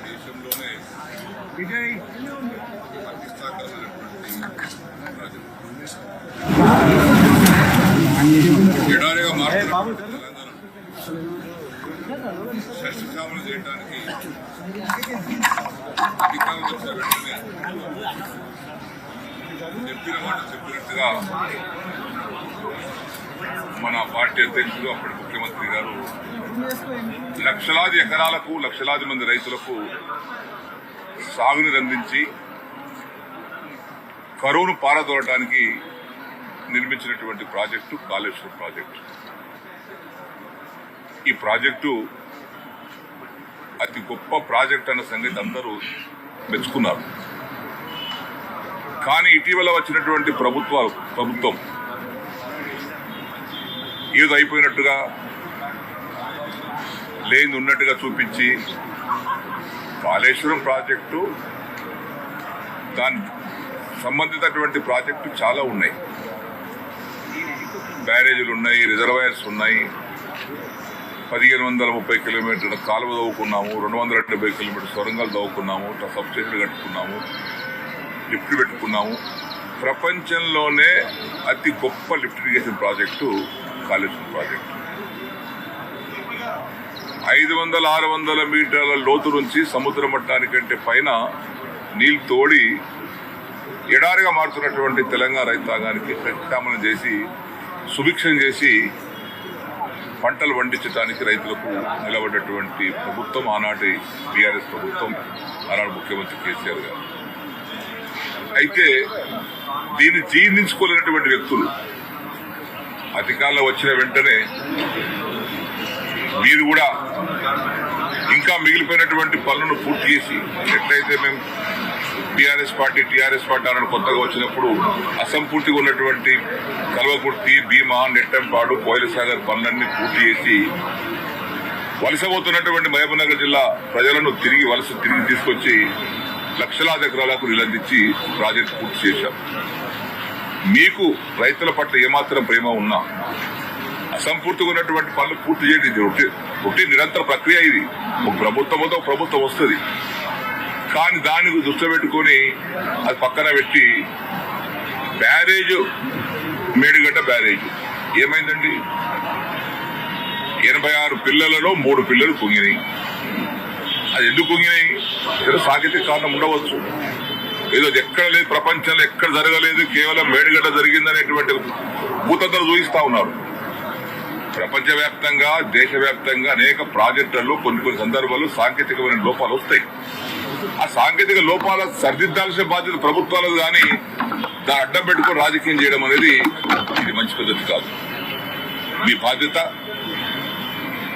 దేశంలోనే విజయ్ ఎడారిగా మారుతున్న తెలంగాణ సస్యశ్యామలు చేయడానికి అధికారులు వచ్చిన వెంటనే చెప్పిన మాట చెప్పినట్టుగా మన పార్టీ అధ్యక్షుడు అప్పటి ముఖ్యమంత్రి గారు లక్షలాది ఎకరాలకు లక్షలాది మంది రైతులకు సాగుని అందించి కరువును పారదోలటానికి నిర్మించినటువంటి ప్రాజెక్టు కాళేశ్వరం ప్రాజెక్టు. ఈ ప్రాజెక్టు అతి గొప్ప ప్రాజెక్ట్ అన్న సంగతి అందరూ మెచ్చుకున్నారు. కానీ ఇటీవల వచ్చినటువంటి ప్రభుత్వ ప్రభుత్వం ఏదో అయిపోయినట్టుగా లేని ఉన్నట్టుగా చూపించి కాళేశ్వరం ప్రాజెక్టు దాని సంబంధితటువంటి ప్రాజెక్టు చాలా ఉన్నాయి. బ్యారేజీలు ఉన్నాయి రిజర్వాయర్స్ ఉన్నాయి. పదిహేను వందల ముప్పై కిలోమీటర్ల కాలువ తవ్వుకున్నాము రెండు వందల డెబ్బై కిలోమీటర్ సొరంగాలు తవ్వుకున్నాము సబ్స్టేషన్లు కట్టుకున్నాము. లిఫ్ట్ పెట్టుకున్నాము. ప్రపంచంలోనే అతి గొప్ప lift irrigation project Kaleshwaram project. ఐదు వందల ఆరు వందల మీటర్ల లోతు నుంచి సముద్ర మట్టానికంటే పైన నీళ్ళు తోడి ఎడారిగా మారుతున్నటువంటి తెలంగాణ రైతాంగానికి ప్రత్యామనం చేసి సుభిక్షం చేసి పంటలు పండించడానికి రైతులకు నిలబడ్డటువంటి ప్రభుత్వం ఆనాటి బీఆర్ఎస్ ప్రభుత్వం ఆనాడు ముఖ్యమంత్రి కేసీఆర్ గారు. అయితే దీన్ని జీర్ణించుకోలేనటువంటి వ్యక్తులు. అధికారంలో వచ్చిన వెంటనే మీరు కూడా ఇంకా మిగిలిపోయినటువంటి పనులను పూర్తి చేసి ఎట్లయితే మేము టీఆర్ఎస్ పార్టీ టీఆర్ఎస్ పార్టీ అన్న కొత్తగా వచ్చినప్పుడు అసంపూర్తిగా ఉన్నటువంటి కల్వకుర్తి భీమా నెట్టంపాడు కోయిలసాగర్ పనులన్నీ పూర్తి చేసి వలసపోతున్నటువంటి మహబూబ్నగర్ జిల్లా ప్రజలను తిరిగి వలస తిరిగి తీసుకొచ్చి లక్షలాది ఎకరాలకు నిలందించి ప్రాజెక్టు పూర్తి చేశాం. మీకు రైతుల పట్ల ఏమాత్రం ప్రేమ ఉన్నా అసంపూర్తిగా ఉన్నటువంటి పనులు పూర్తి చేయడం ఇది ఒకటి నిరంతర ప్రక్రియ ఇది. ఒక ప్రభుత్వం ఒక ప్రభుత్వం వస్తుంది. కానీ దాన్ని దృష్టిలో పెట్టుకొని అది పక్కన పెట్టి బ్యారేజ్ మేడిగడ్డ బ్యారేజ్. ఏమైందండి? ఎనభై ఆరు పిల్లలలో మూడు పిల్లలు పొంగినాయి. ఎందుకు పొంగినాయి ఏదో సాంకేతిక కారణం ఉండవచ్చు. ఏదో ఎక్కడ లేదు ప్రపంచంలో ఎక్కడ జరగలేదు కేవలం మేడిగడ్డ జరిగిందనేటువంటి భూతంతో చూపిస్తా ఉన్నారు. ప్రపంచవ్యాప్తంగా దేశవ్యాప్తంగా అనేక ప్రాజెక్టులలో కొన్ని కొన్ని సందర్భాలు సాంకేతికమైన లోపాలు వస్తాయి. ఆ సాంకేతిక లోపాల సరిదిద్దాల్సిన బాధ్యత ప్రభుత్వాలకు కానీ దాన్ని అడ్డం పెట్టుకుని రాజకీయం చేయడం అనేది ఇది మంచి పద్ధతి కాదు. మీ బాధ్యత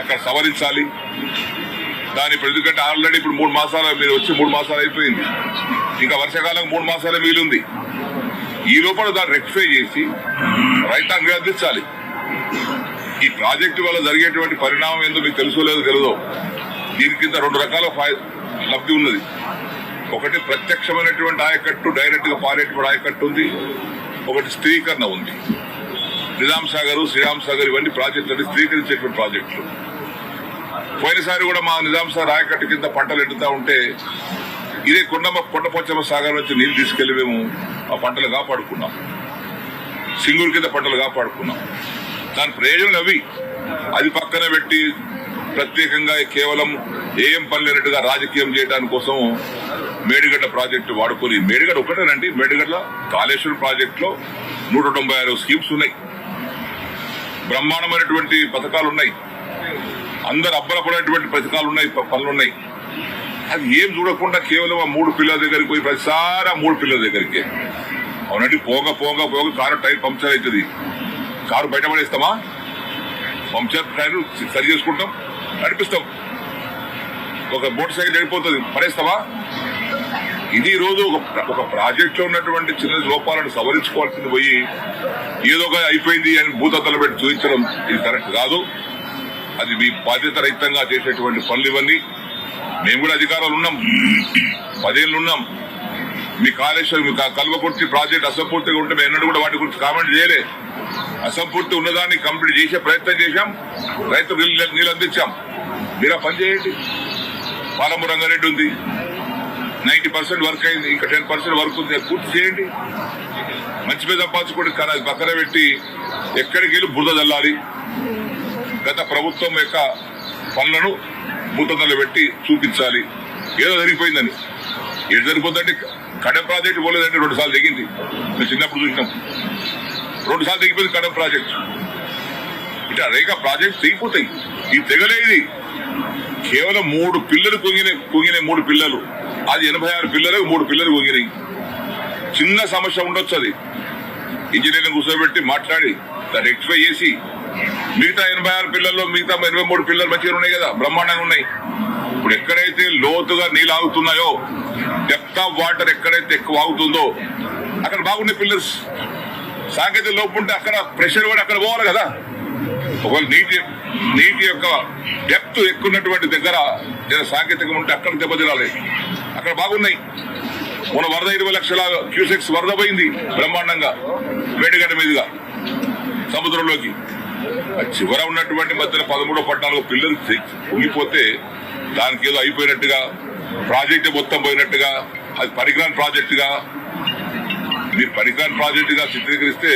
అక్కడ సవరించాలి. దాని ఇప్పుడు ఎందుకంటే ఆల్రెడీ ఇప్పుడు మూడు మాసాలు మీరు వచ్చి మూడు మాసాలు అయిపోయింది. ఇంకా వర్షాకాలం మూడు మాసాలే మిగిలింది. ఈ లోపల దాన్ని రెక్టిఫై చేసి రైతాంగం అందించాలి. ఈ ప్రాజెక్టు వల్ల జరిగేటువంటి పరిణామం ఏందో మీకు తెలుసో లేదో తెలుదో దీని కింద రెండు రకాల లబ్ధి ఉన్నది. ఒకటి ప్రత్యక్షమైనటువంటి ఆయకట్టు డైరెక్ట్గా పారేటువంటి ఆయకట్టు ఉంది. ఒకటి స్థిరీకరణ ఉంది. నిజాం సాగర్ శ్రీరామ్ సాగర్ ఇవన్నీ ప్రాజెక్టులు స్థిరీకరించేటువంటి ప్రాజెక్టులు. పోయినసారి కూడా మా నిజాం సాగర్ ఆయకట్టు కింద పంటలు ఎండుతా ఉంటే ఇదే కొండమ్మ కొండపోచమ్మ సాగర్ నుంచి నీళ్ళు తీసుకెళ్ళి మేము ఆ పంటలు కాపాడుకున్నాం. సింగూరు కింద పంటలు కాపాడుకున్నాం. దాని ప్రయోజనం అవి. అది పక్కన పెట్టి ప్రత్యేకంగా కేవలం ఏం పని లేనట్టుగా రాజకీయం చేయడానికి కోసం మేడిగడ్డ ప్రాజెక్టు వాడుకొని మేడిగడ్డ ఒకటేనండి మేడిగడ్డ కాళేశ్వరం ప్రాజెక్టులో నూట తొంభై ఆరు స్కీమ్స్ ఉన్నాయి. బ్రహ్మాండమైనటువంటి పథకాలు ఉన్నాయి. అందరు అబ్బలపడేటువంటి పథకాలు ఉన్నాయి పనులు ఉన్నాయి అది ఏం చూడకుండా కేవలం ఆ మూడు పిల్లల దగ్గరికి పోయి ప్రతిసారి ఆ మూడు పిల్లల దగ్గరికి. అవునండి పోగ పోగ పోగ కారు టైర్ పంక్చర్ అవుతుంది. కారు బయట పడేస్తామా? పంక్చర్ టైర్ సరి చేసుకుంటాం నడిపిస్తాం. ఒక మోటార్ సైకిల్ వెళ్ళిపోతుంది పడేస్తావా ఇది రోజు ఒక ప్రాజెక్ట్లో ఉన్నటువంటి చిన్న లోపాలను సవరించుకోవాల్సింది పోయి ఏదో ఒక అయిపోయింది అని భూతత్తలు పెట్టి చూపించడం ఇది కరెక్ట్ కాదు. అది మీ బాధ్యత రహితంగా చేసేటువంటి పనులు ఇవన్నీ మేము కూడా అధికారాలు ఉన్నాం. పదేళ్ళు ఉన్నాం. మీ కాళేశ్వరం మీ కల్వకుర్తి ప్రాజెక్ట్ అసంపూర్తిగా ఉంటే మేము ఎన్నడూ కూడా వాటి గురించి కామెంట్ చేయలే. అసంపూర్తి ఉన్నదాన్ని కంప్లీట్ చేసే ప్రయత్నం చేశాం. రైతు నీళ్ళు నీళ్ళు అందించాం. మీరు ఆ పని చేయండి. పాలము రంగారెడ్డి ఉంది. నైన్టీ పర్సెంట్ వర్క్ అయింది. ఇంకా టెన్ పర్సెంట్ వర్క్ ఉంది. పూర్తి చేయండి. మంచి మీద సంపాదించుకోండి కానీ అది పక్కన పెట్టి ఎక్కడికి వెళ్ళి బురద చల్లాలి గత ప్రభుత్వం యొక్క పనులను భూతంలో పెట్టి చూపించాలి. ఏదో జరిగిపోయిందని. ఏది జరిగిపోతుందంటే కడెం ప్రాజెక్ట్ పోలేదంటే రెండు సార్లు దిగింది మేము చిన్నప్పుడు చూసినాం. రెండు సార్లు దిగిపోయింది కడెం ప్రాజెక్ట్. ఇట్లా రేఖ ప్రాజెక్ట్ తెగిపోతాయి. ఈ తెగలేది కేవలం మూడు పిల్లలు కుంగిన కుంగిన మూడు పిల్లలు. అది ఎనభై ఆరు పిల్లలకు మూడు పిల్లలు కుంగినాయి చిన్న సమస్య ఉండొచ్చు అది. ఇంజనీరింగ్ కూర్చోబెట్టి మాట్లాడి దాన్ని రెక్టిఫై చేసి మిగతా ఎనభై ఆరు పిల్లల్లో మిగతా ఎనభై మూడు పిల్లలు మంచిగా ఉన్నాయి కదా? బ్రహ్మాండంగా ఉన్నాయి. ఇప్పుడు ఎక్కడైతే లోతుగా నీళ్ళు ఆగుతున్నాయో డెప్త్ ఆఫ్ వాటర్ ఎక్కడైతే ఎక్కువ ఆగుతుందో అక్కడ బాగున్నాయి పిల్లర్స్ సాంకేతిక లోపు ఉంటే అక్కడ ప్రెషర్ కూడా అక్కడ పోవాలి కదా? ఒకవేళ నీటి నీటి యొక్క డెప్త్ ఎక్కున్నటువంటి దగ్గర ఏదైనా సాంకేతికం ఉంటే అక్కడ దెబ్బతినాలి అక్కడ బాగున్నాయి. మన వరద ఇరవై లక్షల క్యూసెక్స్ వరద పోయింది బ్రహ్మాండంగా వేడిగడ్డ మీదుగా సముద్రంలోకి. చివర ఉన్నటువంటి మధ్యన పదమూడో పద్నాలుగు పిల్లలు ఉండిపోతే దానికి ఏదో అయిపోయినట్టుగా ప్రాజెక్ట్ మొత్తం పోయినట్టుగా అది పరిగ్రాన్ ప్రాజెక్టుగా. మీరు పరిగ్రాన్ ప్రాజెక్టుగా చిత్రీకరిస్తే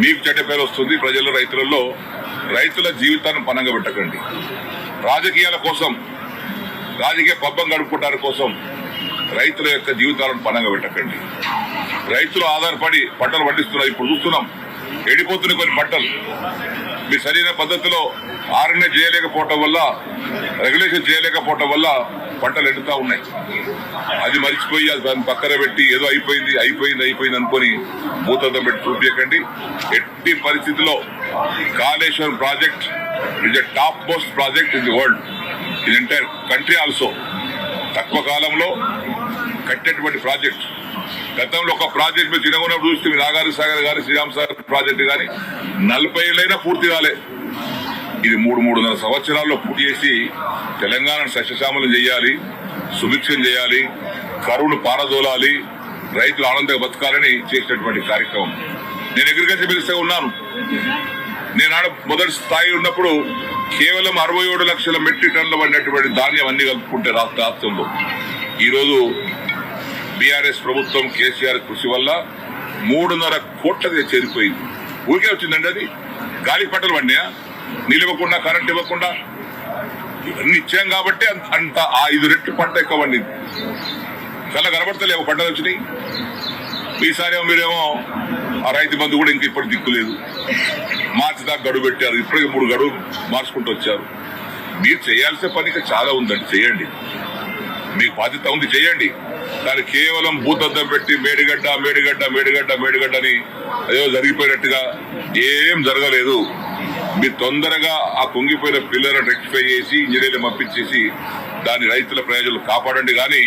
మీకు చెడ్డ పేరు వస్తుంది ప్రజల రైతులలో. రైతుల జీవితాన్ని పనంగా పెట్టకండి రాజకీయాల కోసం రాజకీయ పబ్బం గడుపుకోవడానికి కోసం రైతుల యొక్క జీవితాలను పనంగా పెట్టకండి రైతులు ఆధారపడి పంటలు పండిస్తున్నారు. ఇప్పుడు చూస్తున్నాం ఎడిపోతున్న కొన్ని పంటలు మీ సరైన పద్ధతిలో ఆర్ఎన్ఏ చేయలేకపోవటం వల్ల రెగ్యులేషన్ చేయలేకపోవటం వల్ల పంటలు ఎండుతా ఉన్నాయి. అది మర్చిపోయి అది దాన్ని పక్కన పెట్టి ఏదో అయిపోయింది అయిపోయింది అయిపోయింది అనుకుని భూతంతో పెట్టి చూపించకండి ఎట్టి పరిస్థితిలో Kaleshwaram project is the top most project in the world in entire country also తక్కువ కాలంలో కట్టేటువంటి ప్రాజెక్ట్ గతంలో ఒక ప్రాజెక్ట్ మీరు చిన్నగా చూస్తే మీ నాగార్జున సాగర్ గారి శ్రీరామ్ సాగర్ ప్రాజెక్టు కానీ నలభై ఏళ్ళైనా పూర్తి కాలే. ఇది మూడు మూడున్నర సంవత్సరాల్లో పూర్తి చేసి తెలంగాణను సస్యశ్యామలం చేయాలి సుభిక్షం చేయాలి కరువును పారదోలాలి రైతులు ఆనందంగా బతకాలని చేసినటువంటి కార్యక్రమం. నేను అగ్రికల్చర్ మినిస్టర్ ఉన్నాను. నేను ఆడ మొదటి స్థాయి ఉన్నప్పుడు కేవలం అరవై ఏడు లక్షల మెట్రిక్ టన్నుల పడినటువంటి ధాన్యం అన్ని కలుపుకుంటే రాష్ట్ర రాష్ట్రంలో ఈరోజు బీఆర్ఎస్ ప్రభుత్వం కేసీఆర్ కృషి వల్ల మూడున్నర కోట్లది చేరిపోయింది. ఊరికే వచ్చిందండి అది? గాలి పంటలు పడినాయా? నీళ్ళు ఇవ్వకుండా కరెంట్ ఇవ్వకుండా? ఇవన్నీ ఇచ్చాం కాబట్టి అంత- అంత ఆ ఐదు రెట్లు పంట ఎక్కువ పండింది. చాలా కనబడతలేవు పంటలు వచ్చినాయి. ఈసారి ఏమో మీరేమో ఆ రైతు బంధు కూడా ఇంక ఇప్పటి దిక్కులేదు మార్చి దాకా గడువు పెట్టారు. ఇప్పటికి మూడు గడువు మార్చుకుంటూ వచ్చారు. మీరు చేయాల్సిన పని చాలా ఉందండి. చేయండి. మీకు బాధ్యత ఉంది. చేయండి. దాన్ని కేవలం భూతద్దం పెట్టి మేడిగడ్డ మేడిగడ్డ మేడిగడ్డ మేడిగడ్డ అని ఏదో జరిగిపోయినట్టుగా ఏం జరగలేదు. మీరు తొందరగా ఆ కుంగిపోయిన పిల్లలను రెక్టిఫై చేసి ఇంజనీర్లు పంపించేసి దాని రైతుల ప్రయోజనాలు కాపాడండి. కానీ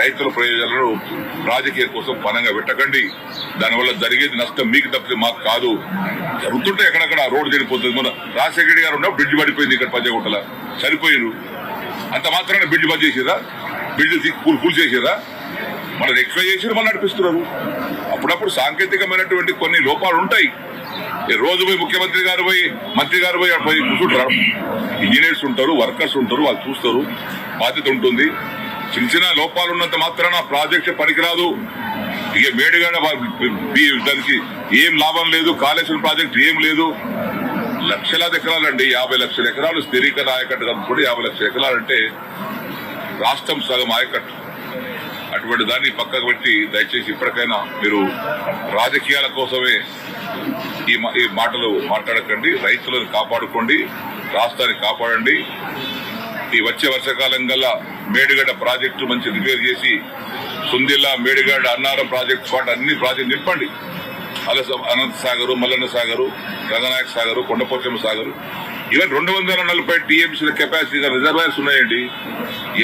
రైతుల ప్రయోజనాలను రాజకీయ కోసం పనంగా పెట్టకండి. దానివల్ల జరిగేది నష్టం మీకు తప్పితే మాకు కాదు. జరుగుతుంటే ఎక్కడక్కడ రోడ్డు చెడిపోతుంది మన రాజశేఖర గారు ఉన్న బ్రిడ్జ్ పడిపోయింది ఇక్కడ పంచగుట్టల చనిపోయారు అంత మాత్రాన బ్రిడ్జ్ బంద్ చేసేదా బ్రిడ్జ్ కూల్ కూల్ చేసేదా మన రెక్టిఫై చేసి మనం నడిపిస్తున్నారు. అప్పుడప్పుడు సాంకేతికమైనటువంటి కొన్ని లోపాలు ఉంటాయి ఈ రోజు పోయి ముఖ్యమంత్రి గారు పోయి మంత్రి గారు పోయి పోయి కూర్చుంటారు? ఇంజనీర్స్ ఉంటారు వర్కర్స్ ఉంటారు వాళ్ళు చూస్తారు. బాధ్యత ఉంటుంది. చిన్న చిన్న లోపాలు ఉన్నంత మాత్రాన ప్రాజెక్ట్ పనికిరాదు. ఇక మేడుగాడ దానికి ఏం లాభం లేదు కాళేశ్వరం ప్రాజెక్ట్ ఏం లేదు. లక్షలాది ఎకరాలండి యాభై లక్షల ఎకరాలు స్థిరీకరణ ఆయకట్టు కలుపుకుంటే యాభై లక్షల ఎకరాలంటే రాష్ట్రం సగం ఆయకట్టు. అటువంటి దాన్ని పక్కకు పెట్టి దయచేసి ఇప్పటికైనా మీరు రాజకీయాల కోసమే ఈ మా- ఈ మాటలు మాట్లాడకండి. రైతులను కాపాడుకోండి. రాష్ట్రాన్ని కాపాడండి. ఈ వచ్చే వర్షాకాలం గల్లా మేడిగడ్డ ప్రాజెక్టు మంచి రిపేర్ చేసి సుందిల్లా మేడిగడ్డ అన్నారం ప్రాజెక్టు పాటు అన్ని ప్రాజెక్టు నింపండి. అలస అనంత సాగరు మల్లన్న సాగరు గంగనాయక సాగరు కొండపోచమ్మ సాగరు. ఈవెన్ రెండు వందల నలభై టీఎంసీల కెపాసిటీ రిజర్వాయర్స్ ఉన్నాయండి.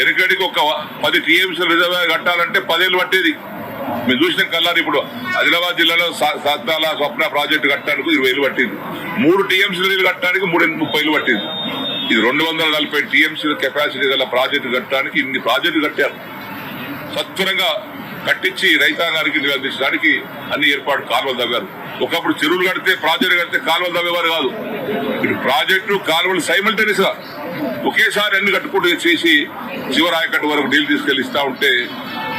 ఎనకడికి ఒక పది టీఎంసీల రిజర్వాయర్ కట్టాలంటే పదేళ్ళు పట్టేది. మేము చూసిన కల్లారు ఇప్పుడు ఆదిలాబాద్ జిల్లాలో సా- సాత్నాల స్వప్న ప్రాజెక్టు కట్టడానికి ఇరవై ఏళ్ళు పట్టింది. మూడు టీఎంసీల నీళ్ళు కట్టడానికి మూడు ముప్పై ఏళ్ళు పట్టింది. ఇది రెండు వందల నలభై టీఎంసీల కెపాసిటీ గల ప్రాజెక్టు కట్టడానికి ఇన్ని ప్రాజెక్టు కట్టారు. సత్వరంగా కట్టించి రైతాంగానికి అందించడానికి అన్ని ఏర్పాటు కాలువలు తవ్వారు. ఒకప్పుడు చెరువులు కడితే ప్రాజెక్టు కడితే కాలువలు తవ్వేవారు కాదు. ఇటు ప్రాజెక్టు కాలువలు సైమల్టేనియస్గా ఒకేసారి అన్ని కట్టుకుంటూ చేసి శివరాయకట్టు వరకు నీళ్ళు తీసుకెళ్ళి ఇస్తా ఉంటే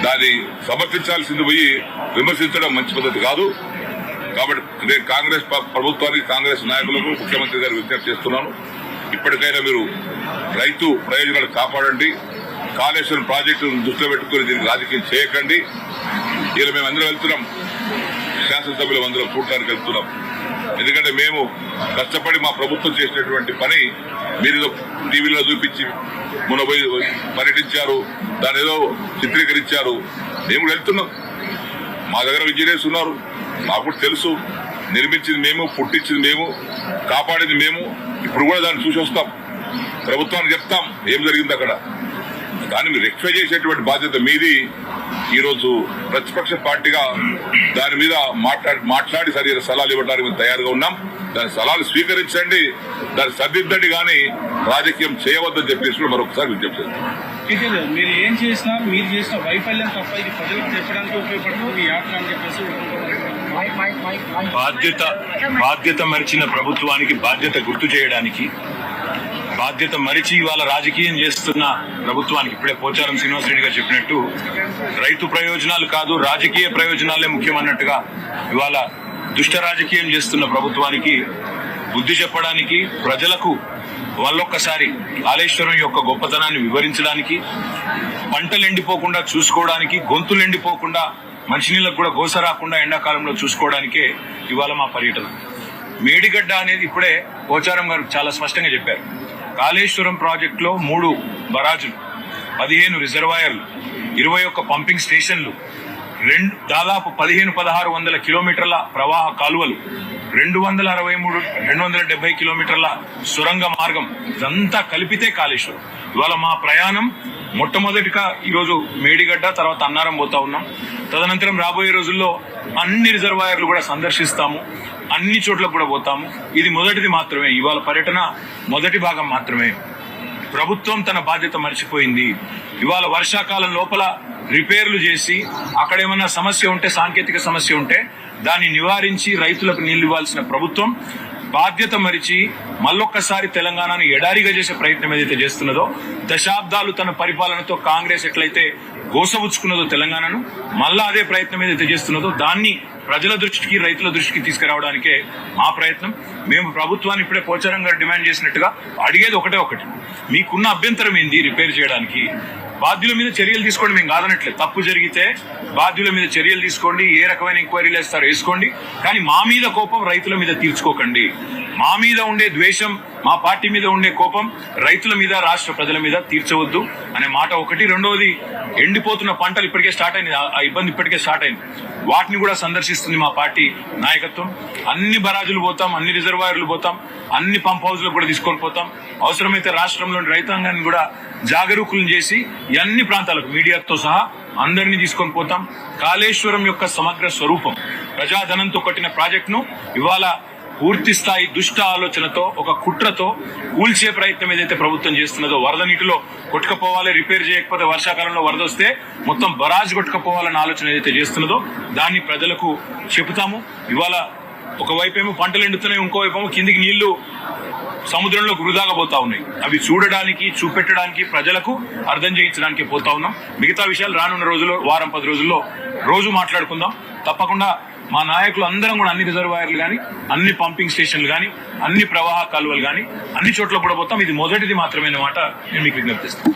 దాన్ని సమర్థించాల్సింది పోయి విమర్శించడం మంచి పద్ధతి కాదు. కాబట్టి నేను కాంగ్రెస్ ప్రభుత్వానికి కాంగ్రెస్ నాయకులకు ముఖ్యమంత్రి గారు విజ్ఞప్తి చేస్తున్నాను. ఇప్పటికైనా మీరు రైతు ప్రయోజనాలు కాపాడండి. కాళేశ్వరం ప్రాజెక్టును దృష్టిలో పెట్టుకుని దీనికి రాజకీయం చేయకండి. ఇలా మేము అందరం వెళ్తున్నాం. శాసనసభ్యులు అందరం చూడటానికి వెళ్తున్నాం. ఎందుకంటే మేము కష్టపడి మా ప్రభుత్వం చేసినటువంటి పని మీరు ఏదో టీవీలో చూపించి మొన్న పోయి పర్యటించారు దాని ఏదో చిత్రీకరించారు. మేము కూడా వెళ్తున్నాం. మా దగ్గర ఇంజనీర్స్ ఉన్నారు. మాకు కూడా తెలుసు. నిర్మించింది మేము పుట్టించింది మేము కాపాడింది మేము. ఇప్పుడు కూడా దాన్ని చూసి వస్తాం. ప్రభుత్వానికి చెప్తాం. ఏం జరిగింది అక్కడ? దాన్ని మీరు రెక్టిఫై చేసేటువంటి బాధ్యత మీది. ఈ రోజు ప్రతిపక్ష పార్టీగా దాని మీద మాట్లాడి మాట్లాడి సరైన సలహాలు ఇవ్వడానికి మేము తయారుగా ఉన్నాం. దాని సలహాలు స్వీకరించండి. దాన్ని సర్దిద్దండి కానీ రాజకీయం చేయవద్దని చెప్పేసి కూడా మరొకసారి విజ్ఞప్తి చేస్తాం టీచర్ మీరు ఏం చేసినా మీరు చేసిన వైఫల్యం తప్ప ఇది ప్రజలకు చెప్పడానికి ఉపయోగపడుతుంది ఈ యాత్ర అని చెప్పేసి బాధ్యత బాధ్యత మరిచిన ప్రభుత్వానికి బాధ్యత గుర్తు చేయడానికి బాధ్యత మరిచి ఇవాళ రాజకీయం చేస్తున్న ప్రభుత్వానికి ఇప్పుడే పోచారం శ్రీనివాసరెడ్డి గారు చెప్పినట్టు రైతు ప్రయోజనాలు కాదు రాజకీయ ప్రయోజనాలే ముఖ్యమన్నట్టుగా ఇవాళ దుష్ట రాజకీయం చేస్తున్న ప్రభుత్వానికి బుద్ధి చెప్పడానికి ప్రజలకు వాళ్ళొక్కసారి కాళేశ్వరం యొక్క గొప్పతనాన్ని వివరించడానికి పంటలు ఎండిపోకుండా చూసుకోవడానికి గొంతులు ఎండిపోకుండా మంచినీళ్ళకు కూడా గోస రాకుండా ఎండాకాలంలో చూసుకోవడానికే ఇవాళ మా పర్యటన. మేడిగడ్డ అనేది ఇప్పుడే పోచారం గారు చాలా స్పష్టంగా చెప్పారు. కాళేశ్వరం ప్రాజెక్టులో మూడు బరాజులు పదిహేను రిజర్వాయర్లు ఇరవై ఒక్క పంపింగ్ స్టేషన్లు రెండు దాదాపు పదిహేను పదహారు వందల కిలోమీటర్ల ప్రవాహ కాలువలు రెండు వందల అరవై మూడు రెండు వందల డెబ్బై కిలోమీటర్ల సొరంగ మార్గం ఇదంతా కలిపితే కాళేశ్వరం. ఇవాళ మా ప్రయాణం మొట్టమొదటిగా ఈరోజు మేడిగడ్డ తర్వాత అన్నారం పోతా ఉన్నాం. తదనంతరం రాబోయే రోజుల్లో అన్ని రిజర్వాయర్లు కూడా సందర్శిస్తాము అన్ని చోట్ల కూడా పోతాము. ఇది మొదటిది మాత్రమే. ఇవాళ పర్యటన మొదటి భాగం మాత్రమే. ప్రభుత్వం తన బాధ్యత మర్చిపోయింది. ఇవాళ వర్షాకాలం లోపల రిపేర్లు చేసి అక్కడ ఏమన్నా సమస్య ఉంటే సాంకేతిక సమస్య ఉంటే దాన్ని నివారించి రైతులకు నీళ్ళు ఇవ్వాల్సిన ప్రభుత్వం బాధ్యత మరిచి మళ్ళొక్కసారి తెలంగాణను ఎడారిగా చేసే ప్రయత్నం ఏదైతే చేస్తున్నదో దశాబ్దాలు తన పరిపాలనతో కాంగ్రెస్ ఎట్లయితే గోసవుచ్చుకున్నదో తెలంగాణను మళ్ళా అదే ప్రయత్నం ఏదైతే చేస్తున్నదో దాన్ని ప్రజల దృష్టికి రైతుల దృష్టికి తీసుకురావడానికే మా ప్రయత్నం. మేము ప్రభుత్వాన్ని ఇప్పుడే పోచారం గారు డిమాండ్ చేసినట్టుగా అడిగేది ఒకటే ఒకటి. మీకున్న అభ్యంతరం ఏంది రిపేర్ చేయడానికి? బాధ్యుల మీద చర్యలు తీసుకోండి మేము కాదనట్లేదు. తప్పు జరిగితే బాధ్యుల మీద చర్యలు తీసుకోండి ఏ రకమైన ఎంక్వైరీలు వేస్తారో వేసుకోండి. కానీ మా మీద కోపం రైతుల మీద తీర్చుకోకండి. మా మీద ఉండే ద్వేషం మా పార్టీ మీద ఉండే కోపం రైతుల మీద రాష్ట్ర ప్రజల మీద తీర్చవద్దు అనే మాట ఒకటి. రెండవది ఎండిపోతున్న పంటలు ఇప్పటికే స్టార్ట్ అయింది ఆ- ఇబ్బంది ఇప్పటికే స్టార్ట్ అయింది. వాటిని కూడా సందర్శిస్తుంది మా పార్టీ నాయకత్వం. అన్ని బరాజులు పోతాం అన్ని రిజర్వాయర్లు పోతాం అన్ని పంప్ హౌస్లు కూడా తీసుకొని పోతాం. అవసరమైతే రాష్ట్రంలోని రైతాంగాన్ని కూడా జాగరూకులను చేసి అన్ని ప్రాంతాలకు మీడియాతో సహా అందరినీ తీసుకొని పోతాం. కాళేశ్వరం యొక్క సమగ్ర స్వరూపం ప్రజాధనంతో కట్టిన ప్రాజెక్టును ఇవాళ పూర్తి స్థాయి దుష్ట ఆలోచనతో ఒక కుట్రతో కూల్చే ప్రయత్నం ఏదైతే ప్రభుత్వం చేస్తున్నదో వరద నీటిలో కొట్టుకపోవాలి రిపేర్ చేయకపోతే వర్షాకాలంలో వరద వస్తే మొత్తం బరాజ్ కొట్టుకపోవాలన్న ఆలోచన ఏదైతే చేస్తున్నదో దాన్ని ప్రజలకు చెబుతాము. ఇవాళ ఒకవైపు ఏమో పంటలు ఎండుతున్నాయి ఇంకోవైపు ఏమో కిందికి నీళ్ళు సముద్రంలో వృధాగా పోతా ఉన్నాయి. అవి చూడడానికి చూపెట్టడానికి ప్రజలకు అర్థం చేయించడానికి పోతా ఉన్నాం. మిగతా విషయాలు రానున్న రోజుల్లో వారం పది రోజుల్లో రోజు మాట్లాడుకుందాం. తప్పకుండా మా నాయకులు అందరం కూడా అన్ని రిజర్వాయర్లు కానీ అన్ని పంపింగ్ స్టేషన్లు కానీ అన్ని ప్రవాహ కాలువలు కానీ అన్ని చోట్ల కూడా పోతాం. ఇది మొదటిది మాత్రమే మాట నేను మీకు విజ్ఞప్తిస్తాను